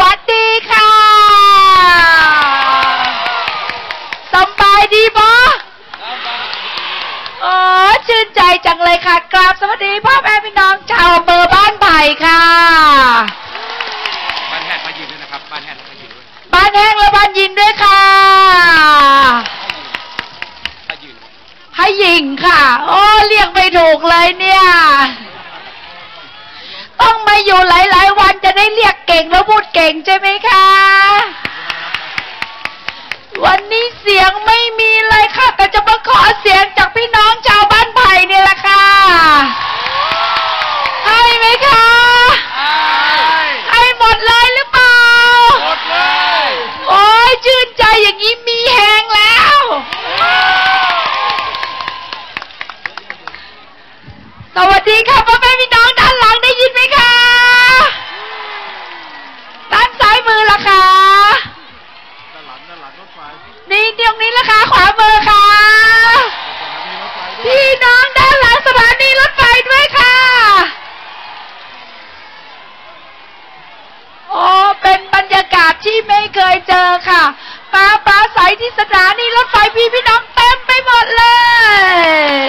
วัสดีค่ะสำบายดีบออ๋อชื่นใจจังเลยค่ะกราบสวัสดีพ่อแม่พี่น้องชาวอำเภอบ้านไผ่ค่ะ บ้านแฮดมายืนด้วยนะครับ บ้านแฮดมายืนด้วยบ้านแห้งและบ้านยินด้วยค่ะถ้ายืนให้หญิงค่ะ โอ้เรียกไม่ถูกเลยเนี่ย ต้องมาอยู่หลายๆวันจะ ได้เรียกเก่งแล้วพูดเก่งใช่ไหมคะ วันนี้เสียงไม่มีเลยค่ะ แต่จะมาขอเสียงจากพี่น้องชาวบ้านไผ่นี่แหละค่ะ ให้ไหมคะ ให้หมดเลยหรือเปล่า หมดเลย โอ้ยชื่นใจอย่างนี้มีแหงแล้ว สวัสดีค่ะพ่อแม่พี่น้องด้านหลังได้ยินไหมคะ ด้านซ้ายมือล่ะคะ ด้านหลังด้านหลังรถไฟ นี่ตรงนี้ล่ะคะขวามือค่ะ มีรถไฟด้วย พี่น้องด้านหลังสถานีรถไฟด้วยค่ะ โอ้เป็นบรรยากาศที่ไม่ เคยเจอค่ะมาปลาใสที่สถานีรถไฟพี่พี่น้องเต็มไปหมดเลย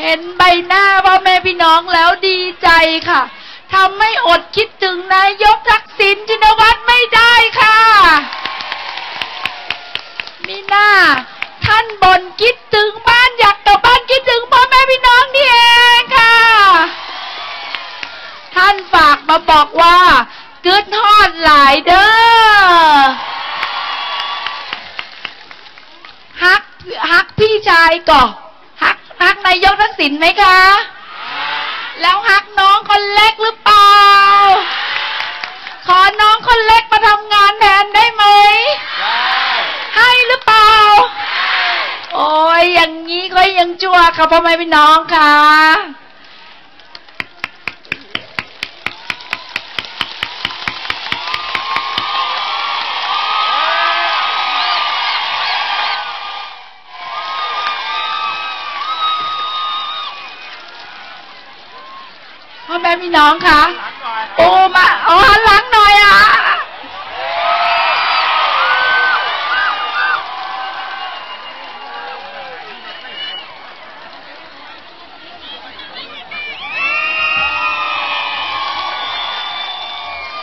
เห็นใบหน้าพ่อแม่พี่น้องแล้วดีใจค่ะทำให้อดคิดถึงนายกทักษิณชินวัตรไม่ได้ค่ะ มีหน้า ท่านบนคิดถึงบ้านอยากกลับบ้าน ฝากมาบอกว่าเกิดฮอดหลายเด้อฮักฮักพี่ชายก่อฮักฮักนายกทักษิณไหมคะ แล้วฮักน้องคนเล็กหรือเปล่า ขอน้องคนเล็กมาทำงานแทนได้ไหมให้หรือเปล่า โอ้ยอย่างนี้ก็ยังชั่วค่ะพ่อแม่พี่น้องค่ะ พ่อแม่พี่น้องค่ะโอ้มาเอาหันหลังหน่อยอะ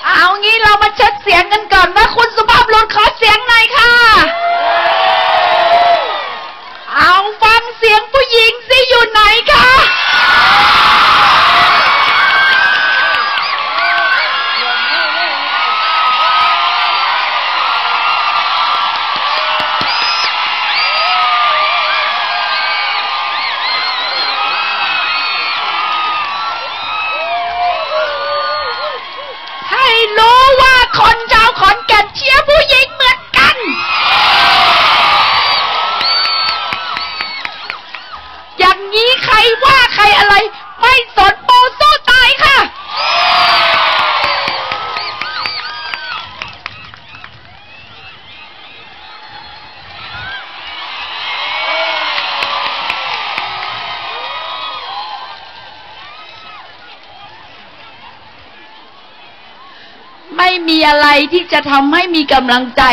เอางี้เรามาเช็คเสียงกันก่อนว่าคุณสุภาพบุรุษขอเสียงหน่อยค่ะ เอาฟังเสียงผู้หญิงสิอยู่ไหนคะ ม่มีอะไรที่จะทำให้มีกำลังใจ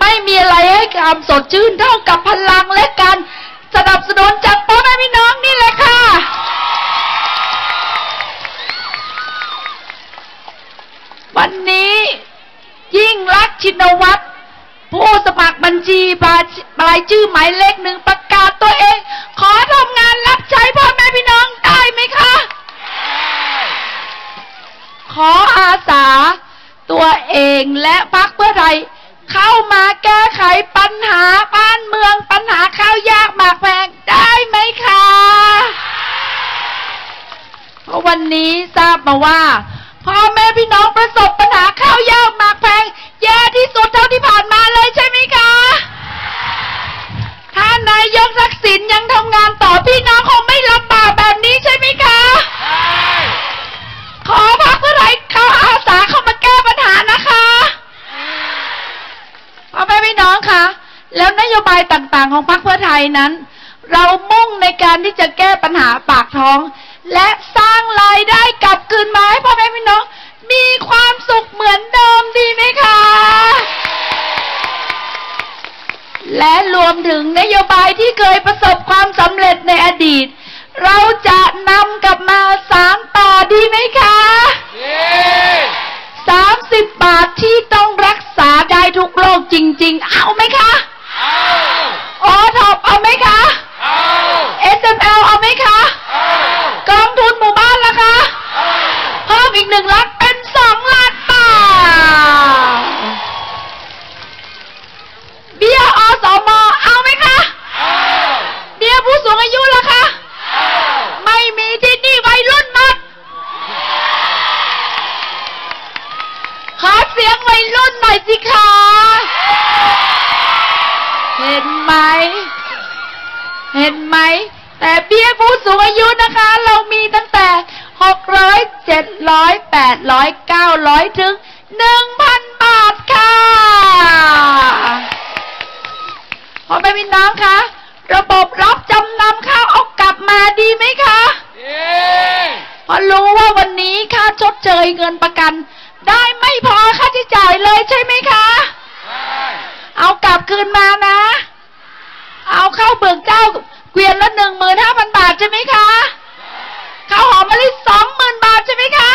ไม่มีอะไรให้ความสดชื่นเท่ากับพลังและการสนับสนุนจากพ่อแม่พี่น้องนี่แหละค่ะ วันนี้ยิ่งรักชินวัตรผู้สมัครบัญชีบารายชื่อหมายเลขหนึ่งประกาศตัวเอง ขอทำงานรับใช้พ่อแม่พี่น้องได้ไหมคะ ขออาสา ตัวเองและพรรคเพื่อไทยเข้ามาแก้ไขปัญหาบ้านเมืองปัญหาข้าวยากหมากแพงได้ไหมคะเพราะวันนี้ทราบมาว่าพ่อแม่พี่น้องประสบปัญหาข้าวยากหมากแพงแย่ที่สุดเท่าที่ผ่านมาเลยใช่ไหมคะถ้านายกทักษิณยังทำงานต่อพี่น้องคงไม่ลำบากแบบนี้ใช่ไหมคะ ขอพักเพื่อไทยเข้าอาสาเข้ามาแก้ปัญหานะคะพ่อแม่พี่น้องคะแล้วนโย บายต่างๆ ของพรรคเพื่อไทยนั้น เรามุ่งในการที่จะแก้ปัญหาปากท้อง และสร้างรายได้กลับคืนมาให้พ่อแม่พี่น้องมีความสุขเหมือนเดิมดีไหมคะ และรวมถึงนโยบายที่เคยประสบความสำเร็จในอดีต เราจะนำกลับมาสานต่อดีไหมคะสามสิบบาทที่ต้องรักษาได้ทุกโรคจริง ๆ เอาไหมคะโอท็อปเอาไหมคะ s m l เอาไหมคะกองทุนหมู่บ้านล่ะคะเพิ่มอีกหนึ่งล้านเป็นสองล้านบาทเบี้ยอสมเอาไหมคะเบี้ยผู้สูงอายุล่ะคะไม่มีที่นี่วัยรุ่นหมดขอเสียงวัยรุ่นหน่อยสิคะ เห็นไหม เห็นไหม แต่เบี้ยผู้สูงอายุนะคะ เรามีตั้งแต่หกร้อยเจ็ดร้อยแปดร้อยเก้าร้อยถึงหนึ่งพันบาทค่ะพ่อแม่พี่น้องคะระบบรับจำนำข้าวเอากลับมาดีไหมคะเพราะรู้ว่าวันนี้ค่าชดเชยเงินประกัน ได้ไม่พอค่าใช้จ่ายเลยใช่ไหมคะ เอากลับคืนมานะ เอาเข้าเบิกเจ้า เกวียนละหนึ่งหมื่นห้าพันบาทใช่ไหมคะข้าวหอมมะลิสองหมื่นบาทใช่ไหมคะ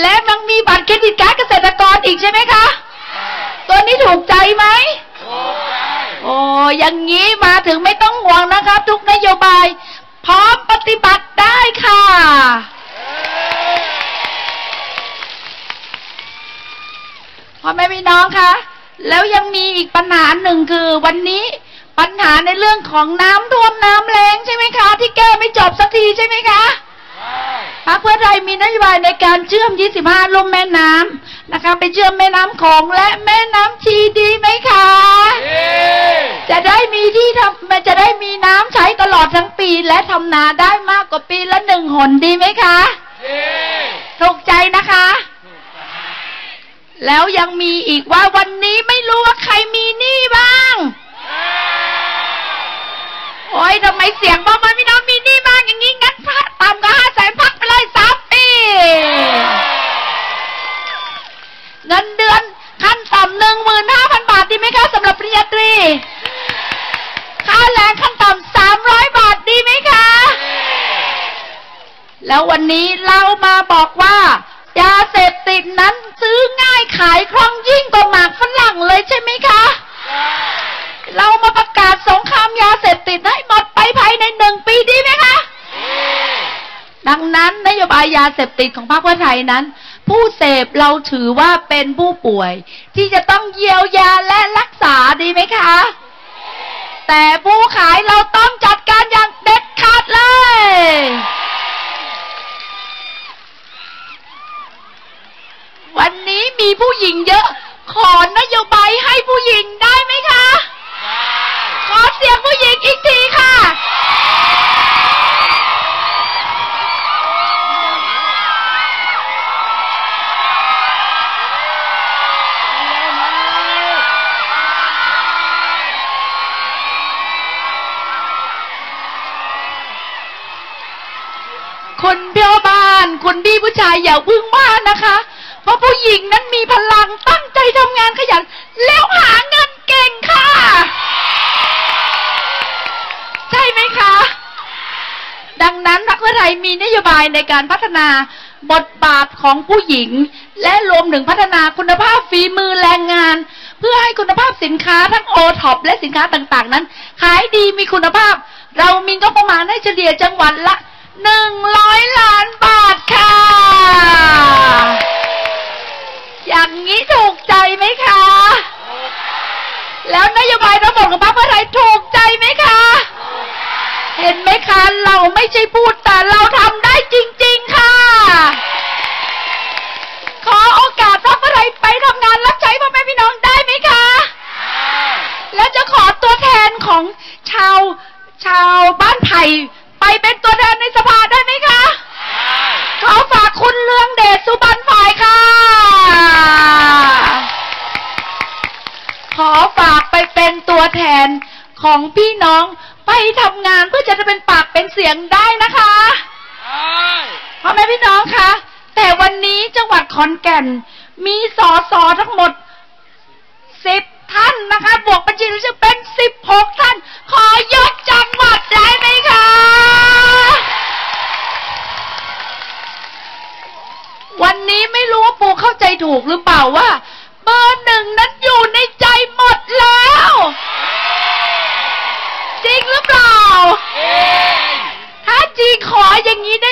และยังมีบัตรเครดิตการ์ดเกษตรกรอีกใช่ไหมคะ ตัวนี้ถูกใจไหมโอ้อย่างนี้มาถึงไม่ต้องห่วงนะครับ ทุกนโยบาย พร้อมปฏิบัติได้ค่ะพ่อแม่พี่น้องคะ แล้วยังมีอีกปัญหาหนึ่งคือวันนี้ปัญหาในเรื่องของน้ำท่วมน้ำแรงใช่ไหมคะ ที่แก้ไม่จบสักทีใช่ไหมคะพรรคเพื่อไทยมีนโยบายในการเชื่อม 25 ลุ่มแม่น้ำนะคะ ไปเชื่อมแม่น้ำโของและแม่น้ำชีดีไหมคะ จะได้มีที่ทำจะได้มีน้ำใช้ตลอดทั้งปีและทำนาได้มากกว่าปีละหนึ่งหนดีไหมคะถูกใจนะคะ แล้วยังมีอีกว่าวันนี้ไม่รู้ว่าใครมีหนี้บ้าง โอ้ยทำไมเสียงบ้างมันพี่น้องมีหนี้บ้างอย่างนี้งั้นพักต่ำกว่าห้าแสนพักไปเลยสามปี เงินเดือนขั้นต่ำหนึ่งหมื่นห้าพันบาทดีไหมคะสำหรับปริญญาตรี ค่าแรงขั้นต่ำสามร้อยบาทดีไหมคะ แล้ววันนี้เรามาบอกว่า ยาเสพติดนั้นซื้อง่ายขายคล่อ งยิ่งกว่าหมากฝรั่งเลยใช่ไหมคะ เรามาประกาศสงครามยาเสพติดให้หมดไปภายในหนึ่งปีดีไหมคะ ดังนั้นนโยบายยาเสพติดของพรรคเพื่อไทยนั้น ผู้เสพเราถือว่าเป็นผู้ป่วย ที่จะต้องเยียวยาและรักษาดีไหมคะ แต่ผู้ขายเราต้องจัดการอย่างเด็ดขาดเลยวันนี้มีผู้หญิงเยอะ ขอนโยบายให้ผู้หญิงได้ไหมคะ ขอเสียงผู้หญิงอีกทีค่ะ คุณพี่บ้าน คุณพี่ผู้ชายอย่าพึ่งว่านนะคะาผู้หญิงนั้นมีพลังตั้งใจทำงานขยัน แล้วหาเงินเก่งค่ะ ใช่ไหมคะ ดังนั้นพรรคเพื่อไทยมีนโยบายในการพัฒนาบทบาทของผู้หญิง และรวมถึงพัฒนาคุณภาพฝีมือแรงงาน เพื่อให้คุณภาพสินค้าทั้งโอท็อปและสินค้าต่างๆ นั้น ขายดีมีคุณภาพ เรามีงบประมาณให้เฉลี่ยจังหวัดละหนึ่งร้อยล้านบาทค่ะ อย่างนี้ถูกใจไหมคะ แล้วนโยบายทั้งหมดของพรรคเพื่อไทยถูกใจไหมคะ เห็นไหมคะ เราไม่ใช่พูดแต่เราทำได้จริง ๆ ค่ะ ขอโอกาสพรรคเพื่อไทยไปทำงานรับใช้พ่อแม่พี่น้องได้ไหมคะ แล้วจะขอตัวแทนของชาวชาวบ้านไผ่ไปเป็นตัวแทนในสภาได้ไหมคะ ขอฝากคุณเลืองเดชสุบรรณฝ่ายค่ะ ขอฝากไปเป็นตัว แทนของพี่น้องไปทำงานเพื่อจะได้เป็นปากเป็นเสียงได้นะคะพ่อแม่พี่น้องคะ แต่วันนี้จังหวัดขอนแก่น มีสอสอทั้งหมดสิบท่านนะคะ บวกบัญชีรายชื่อเป็นสิบหกท่าน ขอยกจังหวัดได้ไหมคะวันนี้ไม่รู้ว่าปูเข้าใจถูกหรือเปล่าว่า เบอร์หนึ่งนั้นอยู่ในใจหมดแล้ว จริง